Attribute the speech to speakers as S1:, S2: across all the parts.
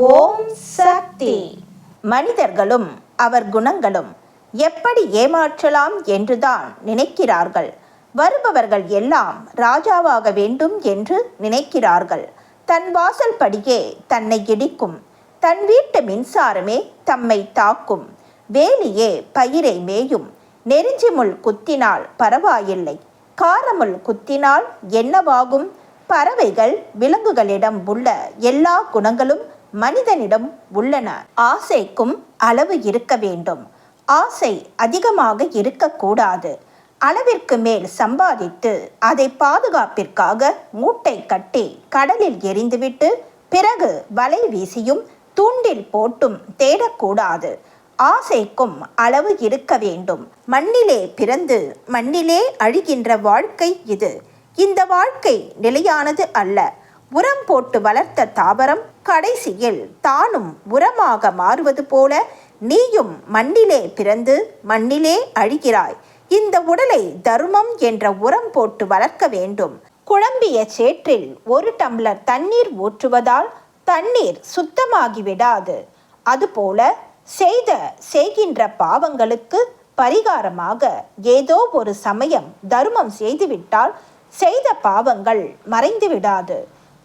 S1: ஓம் சக்தி. மனிதர்களும் அவர் குணங்களும் எப்படி ஏமாற்றலாம் என்றுதான் நினைக்கிறார்கள். வருபவர்கள் எல்லாம் ராஜாவாக வேண்டும் என்று நினைக்கிறார்கள். தன் வாசல் படியே தன்னை இடிக்கும். தன் வீட்டு மின்சாரமே தம்மை தாக்கும். வேலியே பயிரை மேயும். நெருஞ்சி முள் குத்தினால் பரவாயில்லை. காரமுள் குத்தினால் என்னவாகும்? பறவைகள் விலங்குகளிடம் உள்ள எல்லா குணங்களும் மனிதனிடம் உள்ளன. ஆசைக்கும் அளவு இருக்க வேண்டும். ஆசை அதிகமாக இருக்கக்கூடாது. அளவிற்கு மேல் சம்பாதித்து அதை பாதுகாப்பிற்காக மூட்டை கட்டி கடலில் எறிந்துவிட்டு பிறகு வலை வீசியும் தூண்டில் போட்டும் தேடக்கூடாது. ஆசைக்கும் அளவு இருக்க வேண்டும். மண்ணிலே பிறந்து மண்ணிலே அழிகின்ற வாழ்க்கை இது. இந்த வாழ்க்கை நிலையானது அல்ல. உரம் போட்டு வளர்த்த தாவரம் கடைசியில் தானும் உரமாக மாறுவது போல நீயும் மண்ணிலே பிறந்து மண்ணிலே அழிகிறாய். இந்த உடலை தர்மம் என்ற உரம் போட்டு வளர்க்க வேண்டும். குழம்பிய சேற்றில் ஒரு டம்ளர் தண்ணீர் ஊற்றுவதால் தண்ணீர் சுத்தமாகி விடாது. அதுபோல செய்த செய்கின்ற பாவங்களுக்கு பரிகாரமாக ஏதோ ஒரு சமயம் தர்மம் செய்துவிட்டால் செய்த பாவங்கள் மறைந்து விடாது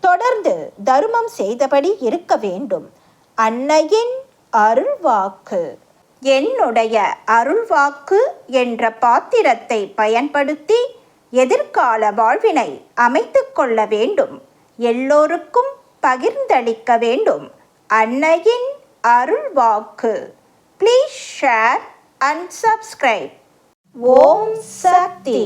S1: தொடர்ந்து தர்மம் செய்தபடி இருக்க வேண்டும். அன்னையின் அருள்வாக்கு. என்னுடைய அருள்வாக்கு என்ற பாத்திரத்தை பயன்படுத்தி எதிர்கால வாழ்வினை அமைத்து கொள்ள வேண்டும். எல்லோருக்கும் பகிர்ந்தளிக்க வேண்டும். அன்னையின் அருள்வாக்கு. Please share and subscribe Om Sakthi.